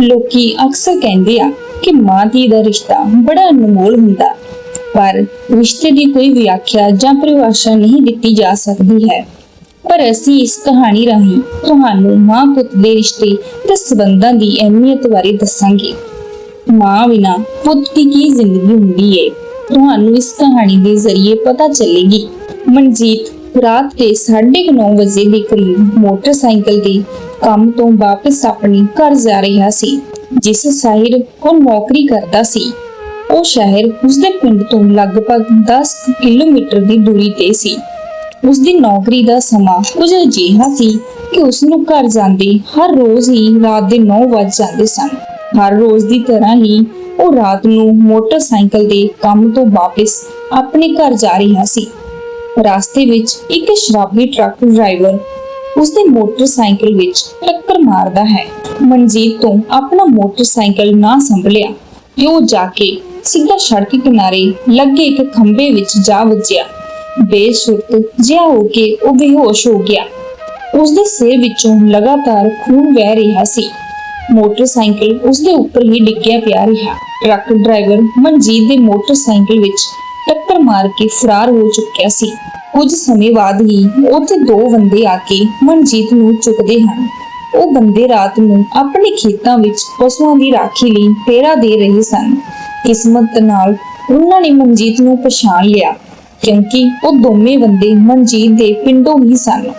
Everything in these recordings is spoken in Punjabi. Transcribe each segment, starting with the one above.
ਲੋਕੀ ਅਕਸਰ ਕਹਿੰਦੇ ਆ ਕਿ ਮਾਂ ਧੀ ਦਾ ਰਿਸ਼ਤਾ ਬੜਾ ਅਨਮੋਲ ਹੁੰਦਾ ਪਰ ਰਿਸ਼ਤੇ ਦੀ ਕੋਈ ਵਿਆਖਿਆ ਜਾਂ ਪਰਿਭਾਸ਼ਾ ਨਹੀਂ ਦਿੱਤੀ ਜਾ ਸਕਦੀ ਹੈ। ਪਰ ਅਸੀਂ ਇਸ ਕਹਾਣੀ ਰਾਹੀਂ ਤੁਹਾਨੂੰ ਮਾਂ ਪੁੱਤ ਦੇ ਰਿਸ਼ਤੇ ਤੇ ਸਬੰਧਾਂ ਦੀ ਅਹਿਮੀਅਤ ਬਾਰੇ ਦੱਸਾਂਗੇ। ਮਾਂ ਬਿਨਾ ਪੁੱਤ ਦੀ ਕੀ ਜ਼ਿੰਦਗੀ ਹੁੰਦੀ ਏ? ਤੁਹਾਨੂੰ ਇਸ ਕਹਾਣੀ ਦੇ ਜ਼ਰੀਏ ਪਤਾ ਚੱਲੇਗੀ। ਮਨਜੀਤ ਰਾਤ ਦੇ 9:30 ਵਜੇ ਦੇ ਕਰੀਬ ਮੋਟਰਸਾਈਕਲ ਤੇ ਕੰਮ ਤੋਂ ਵਾਪਸ ਆਪਣੇ ਘਰ ਜਾ ਰਿਹਾ ਸੀ, ਜਿਸ ਸ਼ਹਿਰ ਉਹ ਨੌਕਰੀ ਕਰਦਾ ਸੀ। ਉਹ ਸ਼ਹਿਰ ਉਸਦੇ ਪਿੰਡ ਤੋਂ ਲਗਭਗ 10 ਕਿਲੋਮੀਟਰ ਦੀ ਦੂਰੀ ਤੇ ਸੀ। ਉਸ ਨੌਕਰੀ ਦਾ ਸਮਾਂ ਕੁਝ ਅਜਿਹਾ ਸੀ ਕਿ ਉਸ ਨੂੰ ਘਰ ਜਾਂਦੇ ਹਰ ਰੋਜ਼ ਹੀ ਰਾਤ ਦੇ 9 ਵਜ ਜਾਂਦੇ ਸਨ। ਹਰ ਰੋਜ਼ ਦੀ ਤਰ੍ਹਾਂ ਹੀ ਉਹ ਰਾਤ ਨੂੰ ਮੋਟਰਸਾਈਕਲ ਦੇ ਕੰਮ ਤੋਂ ਵਾਪਸ ਆਪਣੇ ਘਰ ਜਾ ਰਿਹਾ ਸੀ। ਰਸਤੇ ਵਿੱਚ ਇੱਕ ਸ਼ਰਾਬੀ ਟਰੱਕ ਡਰਾਈਵਰ ਉਸ ਦੇ ਮੋਟਰਸਾਈਕਲ ਵਿੱਚ ਟੱਕਰ ਮਾਰਦਾ ਹੈ। ਮਨਜੀਤ ਤੋਂ ਆਪਣਾ ਮੋਟਰਸਾਈਕਲ ਨਾ ਸੰਭਲਿਆ, ਤੇ ਉਹ ਜਾ ਕੇ ਸਿੱਧਾ ਸੜਕ ਕਿਨਾਰੇ ਲੱਗੇ ਇੱਕ ਖੰਭੇ ਵਿੱਚ ਜਾ ਵੱਜਿਆ। ਬੇਸੁਰਤ ਜਿਹਾ ਹੋ ਕੇ ਉਹ ਬੇਹੋਸ਼ ਹੋ ਗਿਆ। ਉਸ ਦੇ ਸਿਰ ਵਿੱਚੋਂ ਲਗਾਤਾਰ ਖੂਨ ਵਹਿ ਰਿਹਾ ਸੀ। ਮੋਟਰਸਾਈਕਲ ਉਸ ਦੇ ਉੱਪਰ ਹੀ ਡਿੱਗਿਆ ਪਿਆ ਰਿਹਾ। ਟਰੱਕ ਡਰਾਈਵਰ ਮਨਜੀਤ ਦੇ ਮੋਟਰਸਾਈਕਲ ਵਿੱਚ ਟੱਕਰ ਮਾਰ ਕੇ ਫਰਾਰ ਹੋ ਚੁੱਕਿਆ ਸੀ। ਕੁਝ ਸਮੇਂ ਬਾਅਦ ਹੀ ਉੱਥੇ ਦੋ ਬੰਦੇ ਆ ਕੇ ਮਨਜੀਤ ਨੂੰ ਚੁੱਕਦੇ ਹਨ। ਉਹ ਬੰਦੇ ਰਾਤ ਨੂੰ ਆਪਣੇ ਖੇਤਾਂ ਵਿੱਚ ਪਸ਼ੂਆਂ ਦੀ ਰਾਖੀ ਲਈ ਪਹਿਰਾ ਦੇ ਰਹੇ ਸਨ। ਕਿਸਮਤ ਨਾਲ ਉਹਨਾਂ ਨੇ ਮਨਜੀਤ ਨੂੰ ਪਛਾਣ ਲਿਆ, ਕਿਉਂਕਿ ਉਹ ਦੋਵੇਂ ਬੰਦੇ ਮਨਜੀਤ ਦੇ ਪਿੰਡੋਂ ਹੀ ਸਨ।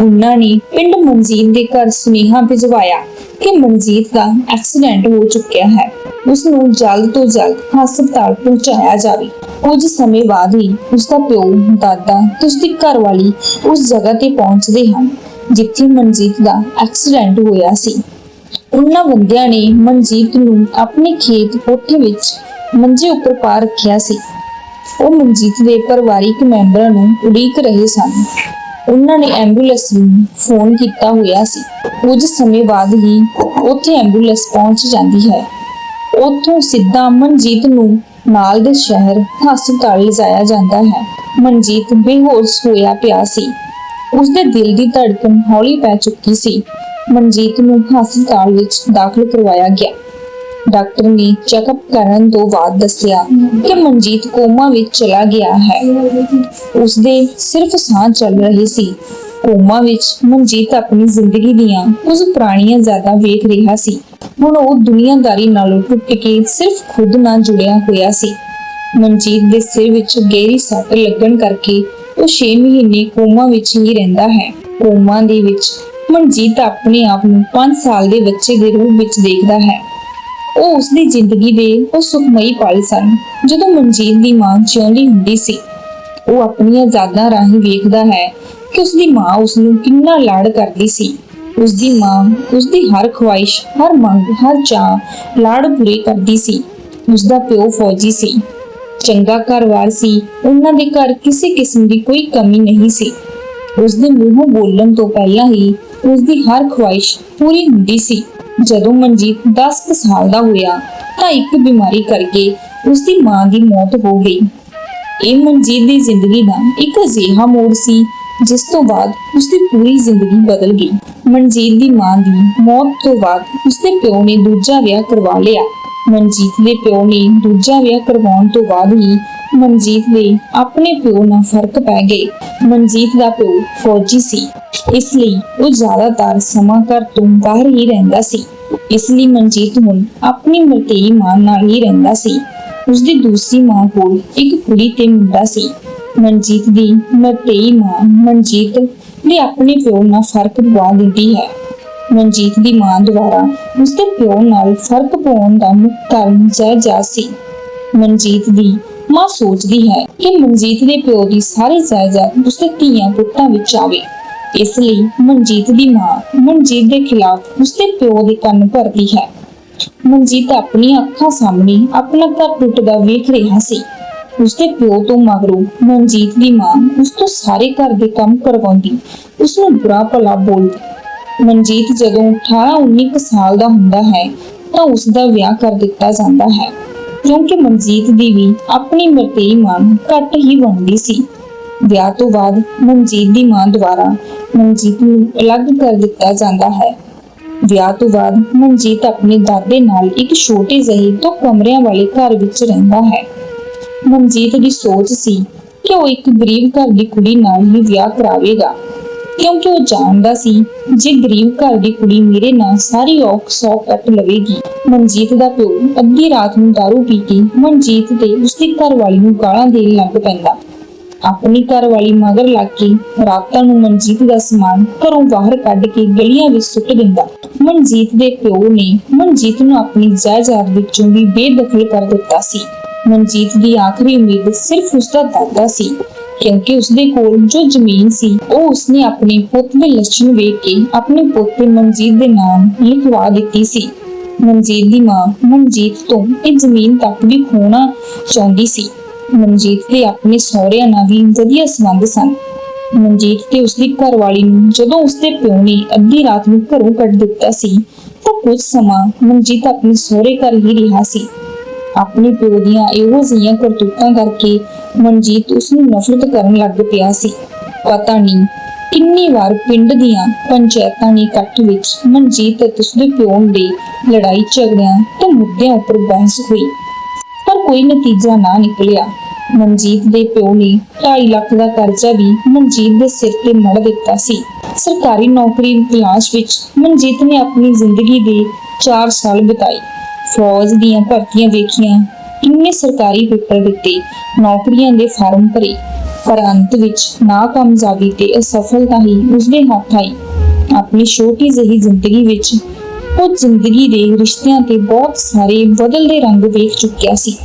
ਉਹਨਾਂ ਨੇ ਪਿੰਡ ਮਨਜੀਤ ਦੇ ਘਰ ਸੁਨੇਹਾ ਭਿਜਵਾਇਆ ਕਿ ਮਨਜੀਤ ਦਾ ਐਕਸੀਡੈਂਟ ਹੋ ਚੁੱਕਿਆ ਹੈ। ਉਸ ਨੂੰ ਜਲਦ ਤੋਂ ਜਲਦ ਹਸਪਤਾਲ ਪਹੁੰਚਾਇਆ ਜਾਵੇ। ਕੁਝ ਸਮੇਂ ਬਾਅਦ ਹੀ ਉਸ ਦਾ ਪਿਓ, ਦਾਦਾ ਤੇ ਉਸ ਦੀ ਘਰਵਾਲੀ ਉਸ ਜਗ੍ਹਾ ਤੇ ਪਹੁੰਚਦੇ ਹਨ, ਜਿੱਥੇ ਮਨਜੀਤ ਦਾ ਐਕਸੀਡੈਂਟ ਹੋਇਆ ਸੀ। ਉਹਨਾਂ ਬੰਦਿਆਂ ਨੇ ਮਨਜੀਤ ਨੂੰ ਆਪਣੇ ਖੇਤ ਕੋਠੇ ਵਿੱਚ ਮੰਜੇ ਉੱਪਰ ਪਾ ਰੱਖਿਆ ਸੀ। ਉਹ ਮਨਜੀਤ ਦੇ ਪਰਿਵਾਰਿਕ ਮੈਂਬਰਾਂ ਨੂੰ ਉਡੀਕ ਰਹੇ ਸਨ। ਉਹਨਾਂ ਨੇ ਐਂਬੂਲੈਂਸ ਨੂੰ ਫੋਨ ਕੀਤਾ ਹੋਇਆ ਸੀ। ਕੁਝ ਸਮੇਂ ਬਾਅਦ ਹੀ ਉੱਥੇ ਐਂਬੂਲੈਂਸ ਪਹੁੰਚ ਜਾਂਦੀ ਹੈ। ਉੱਥੋਂ ਸਿੱਧਾ ਮਨਜੀਤ ਨੂੰ ਨਾਲ ਦੇ ਸ਼ਹਿਰ ਹਸਪਤਾਲ ਲਿਜਾਇਆ ਜਾਂਦਾ ਹੈ। ਮਨਜੀਤ ਬੇਹੋਸ਼ ਹੋਇਆ ਪਿਆ ਸੀ। ਉਸਦੇ ਦਿਲ ਦੀ ਧੜਕਨ ਹੌਲੀ ਪੈ ਚੁੱਕੀ ਸੀ। ਮਨਜੀਤ ਨੂੰ ਹਸਪਤਾਲ ਵਿੱਚ ਦਾਖਲ ਕਰਵਾਇਆ ਗਿਆ। ਡਾਕਟਰ ਨੇ ਚੈੱਕਅਪ ਕਰਨ ਤੋਂ ਬਾਅਦ ਦੱਸਿਆ ਕਿ ਮਨਜੀਤ ਕੋਮਾ ਵਿੱਚ ਚਲਾ ਗਿਆ ਹੈ। ਉਸਦੇ ਸਿਰਫ ਸਾਹ ਚੱਲ ਰਹੇ ਸੀ। ਕੋਮਾ ਵਿੱਚ ਮਨਜੀਤ ਆਪਣੀ ਜ਼ਿੰਦਗੀ ਦੀਆਂ ਕੁਝ ਪੁਰਾਣੀਆਂ ਯਾਦਾਂ ਵੇਖ ਰਿਹਾ ਸੀ। ਹੁਣ ਉਹ ਦੁਨੀਆਦਾਰੀ ਨਾਲੋਂ ਟੁੱਟ ਕੇ ਸਿਰਫ ਖੁਦ ਨਾਲ ਜੁੜਿਆ ਹੋਇਆ ਸੀ। ਮਨਜੀਤ ਦੇ ਸਿਰ ਵਿੱਚ ਗਹਿਰੀ ਸੱਟ ਲੱਗਣ ਕਰਕੇ ਉਹ 6 ਮਹੀਨੇ ਕੋਮਾ ਵਿੱਚ ਹੀ ਰਹਿੰਦਾ ਹੈ। ਕੋਮਾ ਦੇ ਵਿੱਚ ਮਨਜੀਤ ਆਪਣੇ ਆਪ ਨੂੰ 5 ਸਾਲ ਦੇ ਬੱਚੇ ਦੇ ਰੂਪ ਵਿੱਚ ਦੇਖਦਾ ਹੈ। ਉਹ ਉਸ ਦੀ ਜ਼ਿੰਦਗੀ ਦੇ ਉਹ ਸੁਖਮਈ ਪਲ ਸਨ, ਜਦੋਂ ਮਨਜੀਤ ਦੀ ਮਾਂ ਜਿਉਂਦੀ ਹੁੰਦੀ ਸੀ। ਉਹ ਆਪਣੀਆਂ ਯਾਦਾਂ ਰਾਹੀਂ ਵੇਖਦਾ ਹੈ ਕਿ ਉਸ ਦੀ ਮਾਂ ਉਸ ਨੂੰ ਕਿੰਨਾ ਲਾਡ ਕਰਦੀ ਸੀ। ਉਸ ਦੀ ਮਾਂ ਉਸ ਦੀ ਹਰ ਖੁਆਇਸ਼, ਹਰ ਮੰਗ, ਹਰ ਚਾਹ ਲਾਡ ਪੂਰੀ ਕਰਦੀ ਸੀ। ਉਸ ਦਾ ਪਿਓ ਫੌਜੀ ਸੀ। ਚੰਗਾ ਘਰਵਾਰ ਸੀ। ਉਹਨਾਂ ਦੇ ਘਰ ਕਿਸੇ ਕਿਸਮ ਦੀ ਕੋਈ ਕਮੀ ਨਹੀਂ ਸੀ। ਉਸ ਦੇ ਮੂੰਹੋਂ ਬੋਲਣ ਤੋਂ ਪਹਿਲਾਂ ਹੀ ਉਸ ਦੀ ਹਰ ਖੁਆਇਸ਼ ਪੂਰੀ ਹੁੰਦੀ ਸੀ। ਜਦੋਂ ਮਨਜੀਤ 10 ਸਾਲ ਦਾ ਹੋਇਆ ਤਾਂ ਇੱਕ ਬਿਮਾਰੀ ਕਰਕੇ ਉਸ ਦੀ ਮਾਂ ਦੀ ਮੌਤ ਹੋ ਗਈ। ਇਹ ਮਨਜੀਤ ਦੀ ਜ਼ਿੰਦਗੀ ਦਾ ਇੱਕ ਅਜਿਹਾ ਮੋੜ ਸੀ, ਜਿਸ ਤੋਂ ਬਾਅਦ ਉਸ ਦੀ ਪੂਰੀ ਜ਼ਿੰਦਗੀ ਬਦਲ ਗਈ। ਮਨਜੀਤ ਦੀ ਮਾਂ ਦੀ ਮੌਤ ਤੋਂ ਬਾਅਦ ਉਸ ਦੇ ਪਿਓ ਨੇ ਦੂਜਾ ਵਿਆਹ ਕਰਵਾ ਲਿਆ। ਮਨਜੀਤ ਦੇ ਪਿਓ ਨੇ ਦੂਜਾ ਵਿਆਹ ਕਰਵਾਉਣ ਤੋਂ ਬਾਅਦ ਹੀ ਮਨਜੀਤ ਦੇ ਆਪਣੇ ਪਿਓ ਨਾਲ ਫ਼ਰਕ ਪੈ ਗਏ ਮਨਜੀਤ ਦਾ ਪਿਓ ਫੌਜੀ ਸੀ। ਇਸ ਲਈ ਉਹ ਜ਼ਿਆਦਾਤਰ ਸਮਾਂ ਘਰ ਤੋਂ ਬਾਹਰ ਹੀ ਰਹਿੰਦਾ ਸੀ। ਇਸ ਲਈ ਮਨਜੀਤ ਹੁਣ ਆਪਣੀ ਮਰਤੇਈ ਮਾਂ ਨਾਲ ਹੀ ਰਹਿੰਦਾ ਸੀ। ਉਸ ਦੀ ਦੂਸਰੀ ਮਾਂ ਕੋਲ ਇੱਕ ਕੁੜੀ ਤੇ ਮੁੰਡਾ ਸੀ। ਮਨਜੀਤ ਦੀ ਮਰਤੇਈ ਮਾਂ ਮਨਜੀਤ ਦੇ ਆਪਣੇ ਪਿਓ ਨਾਲ ਫ਼ਰਕ ਪਵਾ ਦਿੰਦੀ ਹੈ। ਮਨਜੀਤ ਦੀ ਮਾਂ ਦੁਆਰਾ ਉਸਦੇ ਪਿਓ ਨਾਲ ਫ਼ਰਕ ਪਾਉਣ ਦਾ ਮੁੱਖ ਕਾਰਨ ਜਾਇਦਾਦ ਸੀ। ਮਨਜੀਤ ਦੀ ਮਾਂ ਸੋਚਦੀ ਹੈ ਕਿ ਮਨਜੀਤ ਦੇ ਪਿਓ ਦੀ ਸਾਰੀ ਜਾਇਦਾਦ ਉਸਦੇ ਧੀਆਂ ਪੁੱਤਾਂ ਵਿੱਚ ਆਵੇ। ਇਸ ਲਈ ਮਨਜੀਤ ਦੀ ਮਾਂ ਮਨਜੀਤ ਦੇ ਖਿਲਾਫ ਉਸਦੇ ਪਿਓ ਦੇ ਕੰਨ ਭਰਦੀ ਹੈ। ਮਨਜੀਤ ਆਪਣੀਆਂ ਅੱਖਾਂ ਸਾਹਮਣੇ ਆਪਣਾ ਘਰ ਟੁੱਟਦਾ ਵੇਖ ਰਿਹਾ ਸੀ। ਉਸਦੇ ਪਿਓ ਤੋਂ ਮਗਰੋਂ ਮਨਜੀਤ ਦੀ ਮਾਂ ਉਸ ਤੋਂ ਸਾਰੇ ਘਰ ਦੇ ਕੰਮ ਕਰਵਾਉਂਦੀ ਉਸ ਨੂੰ ਬੁਰਾ ਭਲਾ ਬੋਲਦੀ। ਮਨਜੀਤ ਜਦੋਂ 18-19 ਕੁ ਸਾਲ ਦਾ ਹੁੰਦਾ ਹੈ ਤਾਂ ਉਸ ਦਾ ਵਿਆਹ ਕਰ ਦਿੱਤਾ ਜਾਂਦਾ ਹੈ। ਕਿਉਂਕਿ ਮਨਜੀਤ ਦੀ ਵੀ ਆਪਣੀ ਮਰਤੇਈ ਮਾਂ ਘੱਟ ਹੀ ਬਣਦੀ ਸੀ। ਵਿਆਹ ਤੋਂ ਬਾਅਦ ਮਨਜੀਤ ਦੀ ਮਾਂ ਦੁਆਰਾ ਮਨਜੀਤ ਨੂੰ ਅਲੱਗ ਕਰ ਦਿੱਤਾ ਜਾਂਦਾ ਹੈ। ਵਿਆਹ ਤੋਂ ਬਾਅਦ ਮਨਜੀਤ ਆਪਣੇ ਦਾਦੇ ਨਾਲ ਇੱਕ ਛੋਟੇ ਜਿਹੇ ਦੋ ਕਮਰਿਆਂ ਵਾਲੇ ਘਰ ਵਿੱਚ ਰਹਿੰਦਾ ਹੈ। ਮਨਜੀਤ ਦੀ ਸੋਚ ਸੀ ਕਿ ਉਹ ਇੱਕ ਗਰੀਬ ਘਰ ਦੀ ਕੁੜੀ ਨਾਲ ਹੀ ਵਿਆਹ ਕਰਾਵੇਗਾ। ਕਿਉਂਕਿ ਉਹ ਜਾਣਦਾ ਸੀ ਜੇ ਗਰੀਬ ਘਰ ਦੀ ਕੁੜੀ ਮੇਰੇ ਨਾਲ ਸਾਰੀ ਔਖ ਸੌ ਕੱਟ ਲਵੇਗੀ। ਮਨਜੀਤ ਦਾ ਪਿਓ ਅੱਧੀ ਰਾਤ ਨੂੰ दारू ਪੀ ਕੇ ਮਨਜੀਤ ਤੇ ਉਸਦੀ ਘਰਵਾਲੀ ਨੂੰ ਗਾਲਾਂ ਦੇਣ ਲੱਗ ਪੈਂਦਾ। ਆਪਣੀ ਘਰਵਾਲੀ ਮਗਰ ਲੱਗ ਕੇ ਰਾਤਾਂ ਨੂੰ ਮਨਜੀਤ ਦਾ ਸਮਾਨ ਘਰੋਂ ਬਾਹਰ ਕੱਢ ਕੇ ਗਲੀਆਂ ਵਿੱਚ ਸੁੱਟ ਦਿੰਦਾ। ਮਨਜੀਤ ਦੇ ਪਿਓ ਨੇ ਮਨਜੀਤ ਨੂੰ ਆਪਣੀ ਜਾਇਦਾਦ ਵਿੱਚੋਂ ਵੀ ਬੇਦਖਲ ਕਰ ਦਿੱਤਾ ਸੀ। ਮਨਜੀਤ ਦੀ ਆਖਰੀ ਉਮੀਦ ਸਿਰਫ ਉਸਦਾ ਦਾਦਾ ਸੀ। ਕਿਉਂਕਿ ਉਸਦੇ ਕੋਲ ਜੋ ਜ਼ਮੀਨ ਸੀ, ਉਹ ਉਸਨੇ ਆਪਣੇ ਪੁੱਤ ਦੇ ਲੱਛਣ ਵੇਖ ਕੇ ਆਪਣੇ ਪੁੱਤ ਮਨਜੀਤ ਦੇ ਨਾਮ ਲਿਖਵਾ ਦਿੱਤੀ ਸੀ। ਮਨਜੀਤ ਦੀ ਮਾਂ ਮਨਜੀਤ ਤੋਂ ਇਹ ਜ਼ਮੀਨ ਤੱਕ ਵੀ ਖੋਣਾ ਚਾਹੁੰਦੀ ਸੀ। ਮਨਜੀਤ ਦੇ ਆਪਣੇ ਸਹੁਰਿਆਂ ਨਾਲ ਵੀ ਵਧੀਆ ਸੰਬੰਧ ਸਨ। ਮਨਜੀਤ ਤੇ ਉਸਦੀ ਘਰਵਾਲੀ ਨੂੰ ਜਦੋਂ ਉਸਦੇ ਪਿਓ ਨੇ ਅੱਧੀ ਰਾਤ ਨੂੰ ਘਰੋਂ ਕੱਢ ਦਿੱਤਾ ਸੀ, ਤਾਂ ਕੁਝ ਸਮਾਂ ਮਨਜੀਤ ਆਪਣੇ ਸਹੁਰੇ ਘਰ ਹੀ ਰਿਹਾ ਸੀ। ਆਪਣੇ ਪਿਓ ਦੀਆਂ ਇਹੋ ਜਿਹੀਆਂ ਕਰਤੂਤਾਂ ਕਰਕੇ ਮਨਜੀਤ ਉਸ ਨੂੰ ਨਫ਼ਰਤ ਕਰਨ ਲੱਗ ਪਿਆ ਸੀ। ਪਤਾ ਨਹੀਂ ਕਿੰਨੀ ਵਾਰ ਪਿੰਡ ਦੀਆਂ ਪੰਚਾਇਤਾਂ ਨੇ ਇਕੱਠ ਵਿੱਚ ਮਨਜੀਤ ਅਤੇ ਉਸਦੇ ਪਿਓ ਦੇ ਲੜਾਈ ਝਗੜਿਆਂ ਤੇ ਮੁੱਦਿਆਂ ਉੱਪਰ ਬਹਿਸ ਹੋਈ, ਪਰ ਕੋਈ ਨਤੀਜਾ ਨਾ ਨਿਕਲਿਆ। ਮਨਜੀਤ ਦੇ ਪਿਓ ਨੇ 2.5 ਲੱਖ ਦਾ ਕਰਜ਼ਾ ਵੀ ਮਨਜੀਤ ਦੇ ਸਿਰ ਤੇ ਮੜ ਦਿੱਤਾ ਸੀ। ਸਰਕਾਰੀ ਨੌਕਰੀ ਦੀ ਤਲਾਸ਼ ਵਿੱਚ ਮਨਜੀਤ ਨੇ ਆਪਣੀ ਜ਼ਿੰਦਗੀ ਦੇ 4 ਸਾਲ ਬਿਤਾਏ। ਫੌਜ ਦੀਆਂ ਭਰਤੀਆਂ ਵੇਖੀਆਂ ਕਿੰਨੇ ਸਰਕਾਰੀ ਪੇਪਰ ਦਿੱਤੇ, ਨੌਕਰੀਆਂ ਦੇ ਫਾਰਮ ਭਰੇ, ਪਰ ਅੰਤ ਵਿੱਚ ਨਾਕਾਮਯਾਬੀ ਤੇ ਅਸਫਲਤਾ ਹੀ ਉਸਦੇ ਹੱਥ ਆਈ। ਆਪਣੀ ਛੋਟੀ ਜਿਹੀ ਜ਼ਿੰਦਗੀ ਵਿੱਚ ਉਹ ਜ਼ਿੰਦਗੀ ਦੇ ਰਿਸ਼ਤਿਆਂ ਤੇ ਬਹੁਤ ਸਾਰੇ ਬਦਲਦੇ ਰੰਗ ਵੇਖ ਚੁੱਕਿਆ ਸੀ।